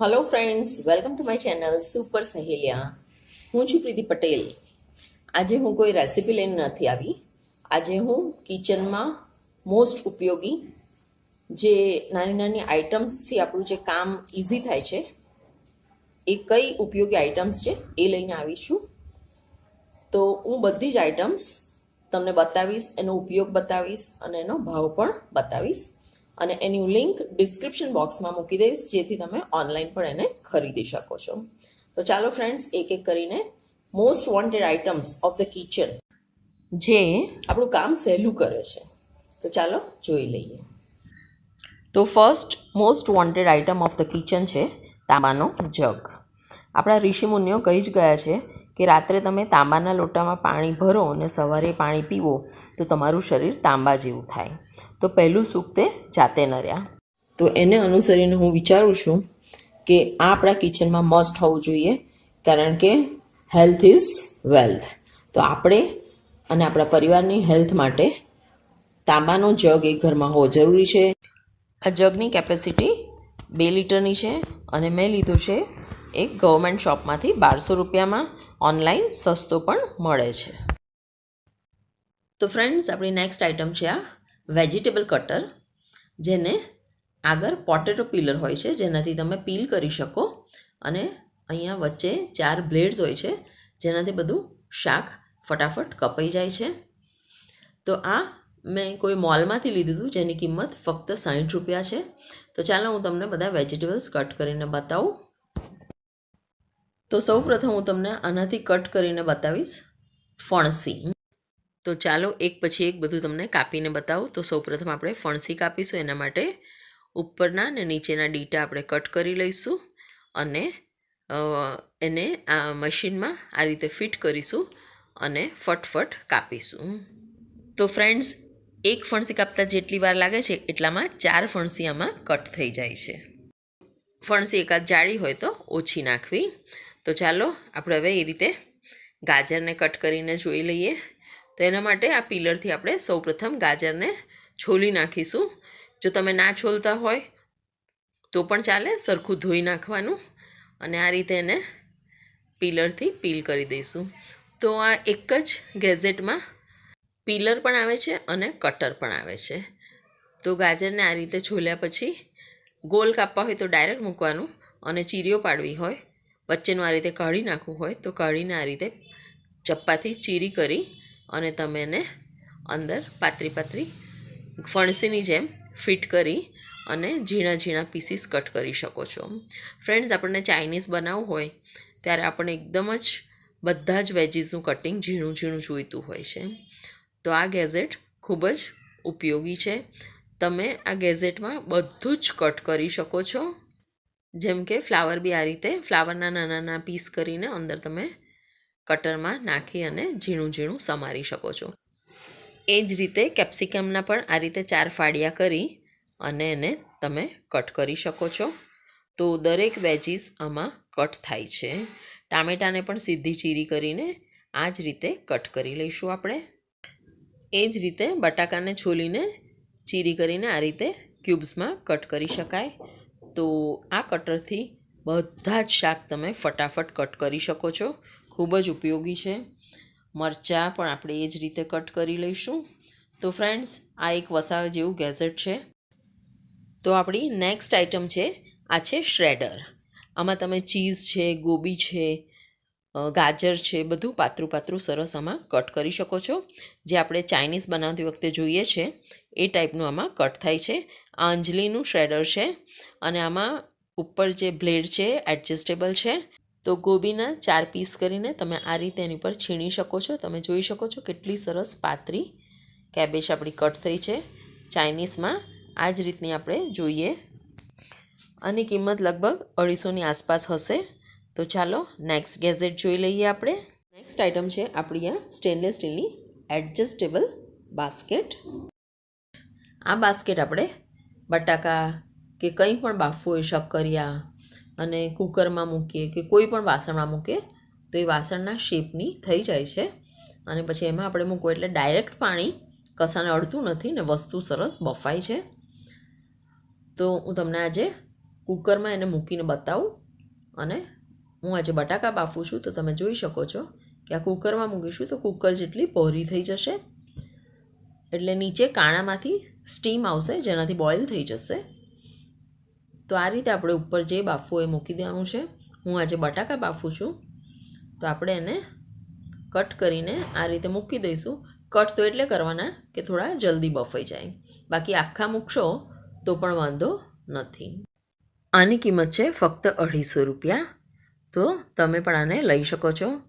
Hello friends welcome to my channel super Saheliya હું છું પ્રીતિ પટેલ. આજે હું કોઈ રેસીપી લઈને નથી આવી. આજે હું કિચનમાં મોસ્ટ ઉપયોગી જે નાની નાની આઇટમ્સથી આપણું જે કામ ઇઝી થાય છે, એ કઈ ઉપયોગી આઇટમ્સ છે એ લઈને આવી છું. તો હું બધી જ આઇટમ્સ તમને બતાવીશ, એનો ઉપયોગ બતાવીશ અને એનો ભાવ પણ બતાવીશ. અને એની લિંક ડિસ્ક્રિપ્શન બોક્સમાં મૂકી દઈશ, જેથી તમે ઓનલાઈન પણ એને ખરીદી શકો છો. તો ચાલો ફ્રેન્ડ્સ, એક એક કરીને most wanted items of the kitchen જે આપણું કામ સહેલું કરે છે. તો ચાલો જોઈ લઈએ. તો first most wanted item of the kitchen છે તાંબાનો જગ. આપણા ઋષિમુનિઓ કહી જ ગયા છે કે રાત્રે તમે તાંબાના લોટામાં પાણી ભરો અને સવારે પાણી પીવો તો તમારું શરીર તાંબા જેવું થાય. તો પહેલું સુખ તે જાતે ન રહ્યા. તો એને અનુસરીને હું વિચારું છું કે આ આપણા કિચનમાં મસ્ટ હોવું જોઈએ કારણ કે હેલ્થ ઇઝ વેલ્થ તો આપણે અને આપણા પરિવારની હેલ્થ માટે તાંબાનો જગ એક ઘરમાં હોવો જરૂરી છે. આ જગની કેપેસિટી બે લીટરની છે અને મેં લીધું છે એક ગવર્મેન્ટ શોપમાંથી બારસો રૂપિયામાં ઓનલાઈન સસ્તો પણ મળે છે. તો ફ્રેન્ડ્સ આપણી નેક્સ્ટ આઇટમ છે આ. વેજીટેબલ કટર, જેને આગળ પોટેટો પીલર હોય છે, જેનાથી તમે પીલ કરી શકો. અને અહીંયા વચ્ચે ચાર બ્લેડ્સ હોય છે, જેનાથી બધું શાક ફટાફટ કપાઈ જાય છે. તો આ મેં કોઈ મોલમાંથી લીધું હતું, જેની કિંમત ફક્ત સાઠ રૂપિયા છે. તો ચાલો હું તમને બધા વેજીટેબલ્સ કટ કરીને બતાવું. તો સૌ પ્રથમ હું તમને આનાથી કટ કરીને બતાવીશ ફણસી. તો ચાલો એક પછી એક બધું તમને કાપીને બતાવું. તો સૌપ્રથમ આપણે ફણસી કાપીશું, એના માટે ઉપરના અને નીચેના ડીટા આપણે કટ કરી લઈશું અને એને આ મશીનમાં આ રીતે ફિટ કરીશું અને ફટફટ કાપીશું. તો ફ્રેન્ડ્સ, એક ફણસી કાપતા જેટલી વાર લાગે છે, એટલામાં ચાર ફણસી આમાં કટ થઈ જાય છે. ફણસી એકાદ જાળી હોય તો ઓછી નાખવી. તો ચાલો, આપણે હવે એ રીતે ગાજરને કટ કરીને જોઈ લઈએ. તો એના માટે આ પીલરથી આપણે સૌપ્રથમ ગાજરને છોલી નાખીશું. જો તમે ના છોલતા હોય તો પણ ચાલે, સરખું ધોઈ નાખવાનું અને આ રીતે એને પીલરથી પીલ કરી દઈશું. તો આ એક જ ગેઝેટમાં પીલર પણ આવે છે અને કટર પણ આવે છે. તો ગાજરને આ રીતે છોલ્યા પછી ગોલ કાપવા હોય તો ડાયરેક્ટ મૂકવાનું અને ચીરીઓ પાડવી હોય. વચ્ચેનું આ રીતે કાઢી નાખવું હોય તો કાઢીને આ રીતે ચપ્પાથી ચીરી કરી અને તમે એને અંદર પાતળી પાતળી ફણસીની જેમ ફિટ કરી અને ઝીણા ઝીણા પીસીસ કટ કરી શકો છો. ફ્રેન્ડ્સ, આપણને ચાઇનીઝ બનાવવું હોય, ત્યારે આપણે એકદમ જ બધા જ વેજીસનું કટિંગ ઝીણું ઝીણું જોઈતું હોય છે. તો આ ગેઝેટ ખૂબ જ ઉપયોગી છે. તમે આ ગેઝેટમાં બધું જ કટ કરી શકો છો. જેમ કે ફ્લાવર બી આ રીતે, ફ્લાવરના નાના નાના પીસ કરીને અંદર તમે કટરમાં નાખી અને ઝીણું ઝીણું સમારી શકો છો. એ જ રીતે કેપ્સિકમના પણ આ રીતે ચાર ફાડિયા કરી અને એને તમે કટ કરી શકો છો. તો દરેક વેજીસ આમાં કટ થાય છે. ટામેટાને પણ સીધી ચીરી કરીને આ જ રીતે કટ કરી લઈશું આપણે. એ જ રીતે બટાકાને છોલીને ચીરી કરીને આ રીતે ક્યુબ્સમાં કટ કરી શકાય. તો આ કટરથી બધા જ શાક તમે ફટાફટ કટ કરી શકો છો. ખૂબ જ ઉપયોગી છે. મરચાં પણ આપણે એ જ રીતે કટ કરી લઈશું. તો ફ્રેન્ડ્સ, આ એક વસાવે જેવું ગેઝેટ છે. તો આપણી નેક્સ્ટ આઇટમ છે, આ છે શ્રેડર. આમાં તમે ચીઝ છે, ગોબી છે ગાજર છે, બધું પાતળું પાતળું સરસ આમાં કટ કરી શકો છો. જે આપણે ચાઇનીઝ બનાવતી વખતે જોઈએ છે, એ ટાઈપનું આમાં કટ થાય છે. આ અંજલીનું શ્રેડર છે અને આમાં ઉપર જે બ્લેડ છે, એડજસ્ટેબલ છે. તો ગોબીના ચાર પીસ કરીને તમે આ રીતે એની પર છીણી શકો છો. તમે જોઈ શકો છો કેટલી સરસ પાતરી કેબેજ આપણી કટ થઈ છે. ચાઇનીઝમાં આ જ રીતની આપણે જોઈએ. આની કિંમત લગભગ અઢીસોની આસપાસ હશે. તો ચાલો નેક્સ્ટ ગેઝેટ જોઈ લઈએ આપણે. નેક્સ્ટ આઇટમ છે આપણી આ સ્ટેનલેસ સ્ટીલની એડજસ્ટેબલ બાસ્કેટ આ બાસ્કેટ આપણે બટાકા કે કંઈ પણ બાફવું હોય, શક્કરિયા અને કુકરમાં મૂકીએ કે કોઈ પણ વાસણમાં મૂકીએ, તો એ વાસણના શેપની થઈ જાય છે. અને પછી એમાં આપણે મૂકવું એટલે ડાયરેક્ટ પાણી કસાને અડતું નથી ને વસ્તુ સરસ બફાય છે. તો હું તમને આજે કુકરમાં એને મૂકીને બતાવું અને હું આજે બટાકા બાફું છું, તો તમે જોઈ શકો છો કે આ કુકરમાં મૂકીશું તો કુકર જેટલી પહોરી થઈ જશે. એટલે નીચે કાણામાંથી સ્ટીમ આવશે, જેનાથી બોઇલ થઈ જશે. તો આ રીતે આપણે ઉપર જે બાફવું એ મૂકી દેવાનું છે. હું આજે બટાકા બાફું છું. તો આપણે એને કટ કરીને આ રીતે મૂકી દઈશું. કટ તો એટલે કરવાના કે થોડા જલ્દી બફાઈ જાય. બાકી આખા મૂકશો તો પણ વાંધો નથી. આની કિંમત છે ફક્ત અઢીસો રૂપિયા. તો તમે પણ આને લઈ શકો છો.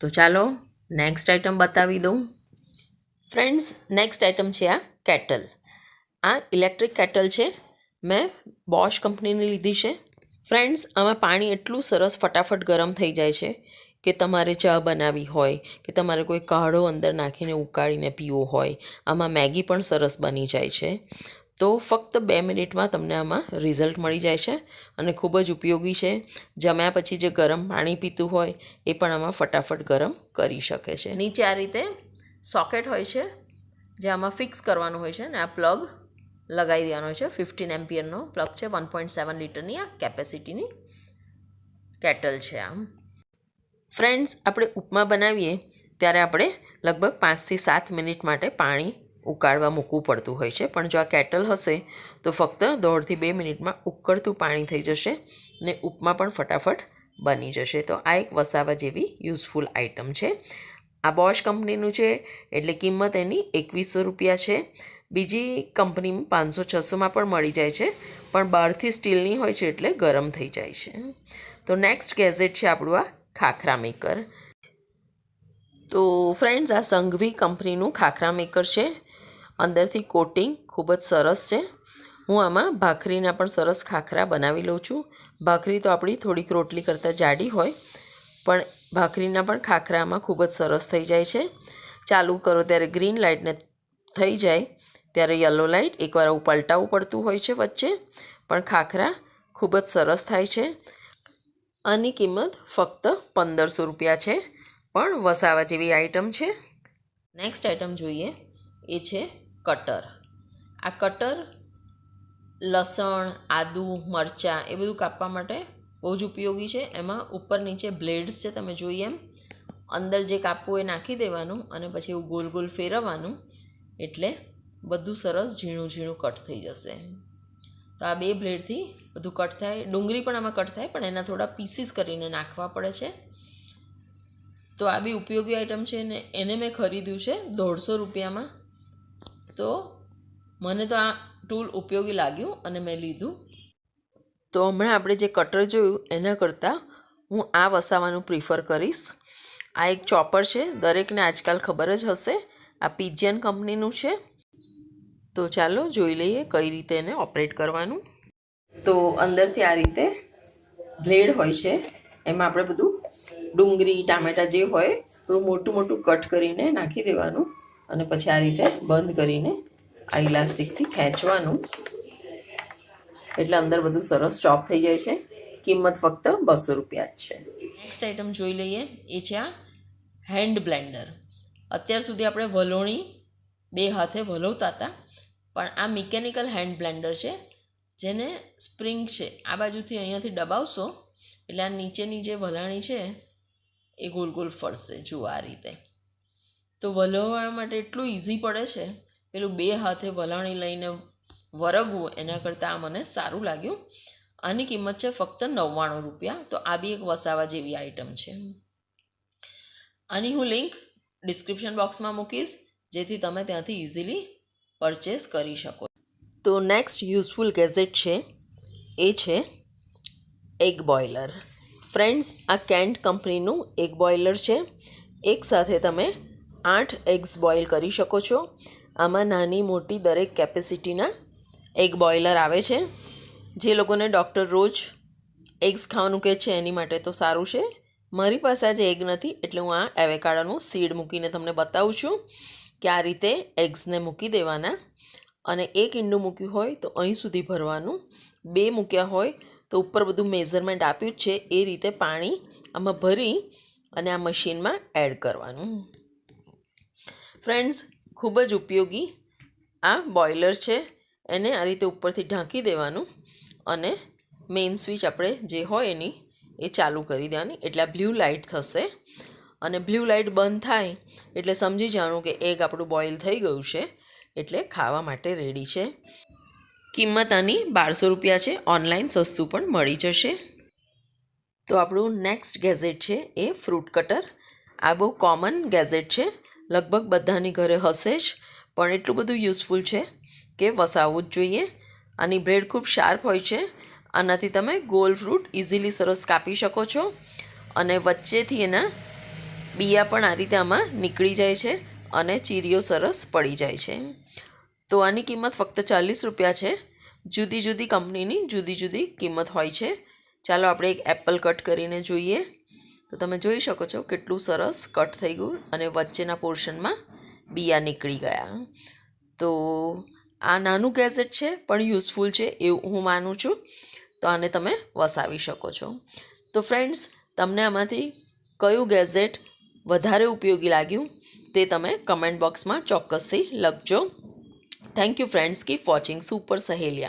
તો ચાલો નેક્સ્ટ આઇટમ બતાવી દઉં. ફ્રેન્ડ્સ નેક્સ્ટ આઇટમ છે આ કેટલ આ ઇલેક્ટ્રિક કેટલ છે. મેં બોશ કંપનીની લીધી છે. ફ્રેન્ડ્સ આમાં પાણી એટલું સરસ ફટાફટ ગરમ થઈ જાય છે કે તમારે ચા બનાવવી હોય, કે તમારે કોઈ કાઢો અંદર નાખીને ઉકાળીને પીવો હોય, આમાં મેગી પણ સરસ બની જાય છે. તો ફક્ત બે મિનિટમાં તમને આમાં રિઝલ્ટ મળી જાય છે અને ખૂબ જ ઉપયોગી છે. જમ્યા પછી જે ગરમ પાણી પીતું હોય, એ પણ આમાં ફટાફટ ગરમ કરી શકે છે. નીચે આ રીતે સોકેટ હોય છે, જે આમાં ફિક્સ કરવાનું હોય છે ને, આ પ્લગ લગાવી દેવાનો છે. ફિફ્ટીન એમ્પિયરનો પ્લગ છે. વન પોઈન્ટ સેવન લીટરની આ કેપેસિટીની કેટલ છે આમ. ફ્રેન્ડ્સ આપણે ઉપમા બનાવીએ ત્યારે આપણે લગભગ પાંચથી સાત મિનિટ માટે પાણી ઉકાળવા મૂકવું પડતું હોય છે. પણ જો આ કેટલ હશે, તો ફક્ત દોઢથી બે મિનિટમાં ઉકળતું પાણી થઈ જશે ને ઉપમા પણ ફટાફટ બની જશે. તો આ એક વસાવા જેવી યુઝફુલ આઇટમ છે. આ બોશ કંપનીનું છે એટલે કિંમત એની એકવીસો રૂપિયા છે. બીજી કંપનીમાં પાંચસો છસોમાં પણ મળી જાય છે, પણ બહારથી સ્ટીલની હોય છે એટલે ગરમ થઈ જાય છે. તો નેક્સ્ટ ગેઝેટ છે આપણું આ ખાખરા મેકર તો ફ્રેન્ડ્સ આ સંઘવી કંપનીનું ખાખરા મેકર છે. અંદરથી કોટિંગ ખૂબ જ સરસ છે. હું આમાં ભાખરીના પણ સરસ ખાખરા બનાવી લઉં છું. ભાખરી તો આપણી થોડીક રોટલી કરતાં જાડી હોય, પણ ભાખરીના પણ ખાખરામાં ખૂબ જ સરસ થઈ જાય છે. ચાલુ કરો ત્યારે ગ્રીન લાઇટને થઈ જાય. ત્યારે યલો લાઇટ એકવાર આવું પલટાવવું પડતું હોય છે વચ્ચે. પણ ખાખરા ખૂબ જ સરસ થાય છે. આની કિંમત ફક્ત પંદરસો રૂપિયા છે. પણ વસાવા જેવી આઇટમ છે. નેક્સ્ટ આઇટમ જોઈએ, એ છે કટર આ કટર લસણ, આદુ, મરચાં એ બધું કાપવા માટે બહુ જ ઉપયોગી છે. એમાં ઉપર નીચે બ્લેડ્સ છે, તમે જોઈએ એમ. અંદર જે કાપવું એ નાખી દેવાનું અને પછી એવું ગોલ ગોલ ફેરવવાનું. એટલે બધું સરસ ઝીણું ઝીણું કટ થઈ જશે. તો આ બે બ્લેડથી બધું કટ થાય. ડુંગળી પણ આમાં કટ થાય, પણ એના થોડા પીસીસ કરીને નાખવા પડે છે. તો આ બી ઉપયોગી આઈટમ છે ને એને મેં ખરીદ્યું છે દોઢસો રૂપિયામાં. તો મને તો આ ટૂલ ઉપયોગી લાગ્યું અને મેં લીધું. તો હમણાં આપણે જે કટર જોયું એના કરતાં હું આ વસાવાનું પ્રિફર કરીશ. આ એક ચોપર છે, દરેકને આજકાલ ખબર જ હશે. આ પિજિયન કંપનીનું છે. તો ચાલો જોઈ લઈએ કઈ રીતે એને ઓપરેટ કરવાનું. તો અંદરથી આ રીતે બ્લેડ હોય છે. એમાં આપણે બધું ડુંગળી ટામેટાં જે હોય તો મોટું મોટું કટ કરીને નાખી દેવાનું અને પછી આ રીતે બંધ કરીને આ ઇલાસ્ટિકથી ખેંચવાનું. એટલે અંદર બધું સરસ ચોપ થઈ જાય છે. કિંમત ફક્ત બસો રૂપિયા જ છે. નેક્સ્ટ આઈટમ જોઈ લઈએ એ છે આ હેન્ડ બ્લેન્ડર અત્યાર સુધી આપણે વલોણી બે હાથે વલોવતા હતા. પણ આ મિકેનિકલ હેન્ડ બ્લેન્ડર છે, જેને સ્પ્રિંગ છે, આ બાજુથી અહીંયાથી દબાવશો, એટલે આ નીચેની જે વલણી છે, એ ગોલ ગોલ ફરશે જુઓ આ રીતે. તો વલવવા માટે એટલું ઇઝી પડે છે, પેલું બે હાથે વલણી લઈને વરગવું, એના કરતાં આ મને સારું લાગ્યું. આની કિંમત છે ફક્ત નવ્વાણું રૂપિયા, તો આ બી એક વસાવા જેવી આઈટમ છે. આની હું લિંક ડિસ્ક્રિપ્શન બોક્સમાં મૂકીશ, જેથી તમે ત્યાંથી ઇઝીલી પરચેસ કરી શકો તો નેક્સ્ટ યુઝફુલ ગેઝેટ છે, એ છે એગ બોઇલર ફ્રેન્ડ્સ આ કેન્ટ કંપનીનું એગ બોઇલર છે. એક સાથે તમે આઠ એગ્સ બોઇલ કરી શકો છો. આમાં નાની મોટી દરેક કેપેસિટીના એગ બોઇલર આવે છે. જે લોકોને ડૉક્ટર રોજ એગ્સ ખાવાનું કહે છે, એની માટે તો સારું છે. મારી પાસે આજે એગ નથી, એટલે હું આ એવેકાડાનું સીડ મૂકીને તમને બતાવું છું. કે આ રીતે એગ્સને મૂકી દેવાના. અને એક ઈંડું મૂક્યું હોય તો અહીં સુધી ભરવાનું. બે મૂક્યા હોય તો ઉપર બધું મેઝરમેન્ટ આપ્યું છે એ રીતે પાણી આમાં ભરી અને આ મશીનમાં એડ કરવાનું. ફ્રેન્ડ્સ ખૂબ જ ઉપયોગી આ બોઇલર છે. એને આ રીતે ઉપરથી ઢાંકી દેવાનું અને મેઇન સ્વિચ આપણે જે હોય એની એ ચાલુ કરી દેવાની. એટલે આ બ્લુ લાઇટ થશે. અને બ્લુ લાઇટ બંધ થાય એટલે સમજી જાણું કે એગ આપણું બોઇલ થઈ ગયું છે એટલે ખાવા માટે રેડી છે. કિંમત આની બારસો રૂપિયા છે. ઓનલાઈન સસ્તું પણ મળી જશે. તો આપણું નેક્સ્ટ ગેઝેટ છે એ ફ્રૂટ કટર. આ બહુ કોમન ગેઝેટ છે. લગભગ બધાની ઘરે હશે જ, પણ એટલું બધું યુઝફુલ છે કે વસાવવું જ જોઈએ. આની બ્રેડ ખૂબ શાર્પ હોય છે. આનાથી તમે ગોલ ફ્રૂટ ઇઝીલી સરસ કાપી શકો છો. અને વચ્ચેથી એના બિયા પણ આ રીતે આમાં નીકળી જાય છે અને ચીરીઓ સરસ પડી જાય છે. તો આની કિંમત ફક્ત ચાલીસ રૂપિયા છે. જુદી જુદી કંપનીની જુદી જુદી કિંમત હોય છે. ચાલો આપણે એક એપલ કટ કરીને જોઈએ. તો તમે જોઈ શકો છો કેટલું સરસ કટ થઈ ગયું અને વચ્ચેના પોર્શનમાં બિયા નીકળી ગયા. તો આ નાનું ગેઝેટ છે પણ યુઝફુલ છે એવું હું માનું છું. તો આને તમે વસાવી શકો છો. તો ફ્રેન્ડ્સ, તમને આમાંથી કયું ગેઝેટ વધારે ઉપયોગી લાગ્યું તે તમે કમેન્ટ બોક્સમાં ચોક્કસથી લખજો. Thank you friends keep watching super Saheliya.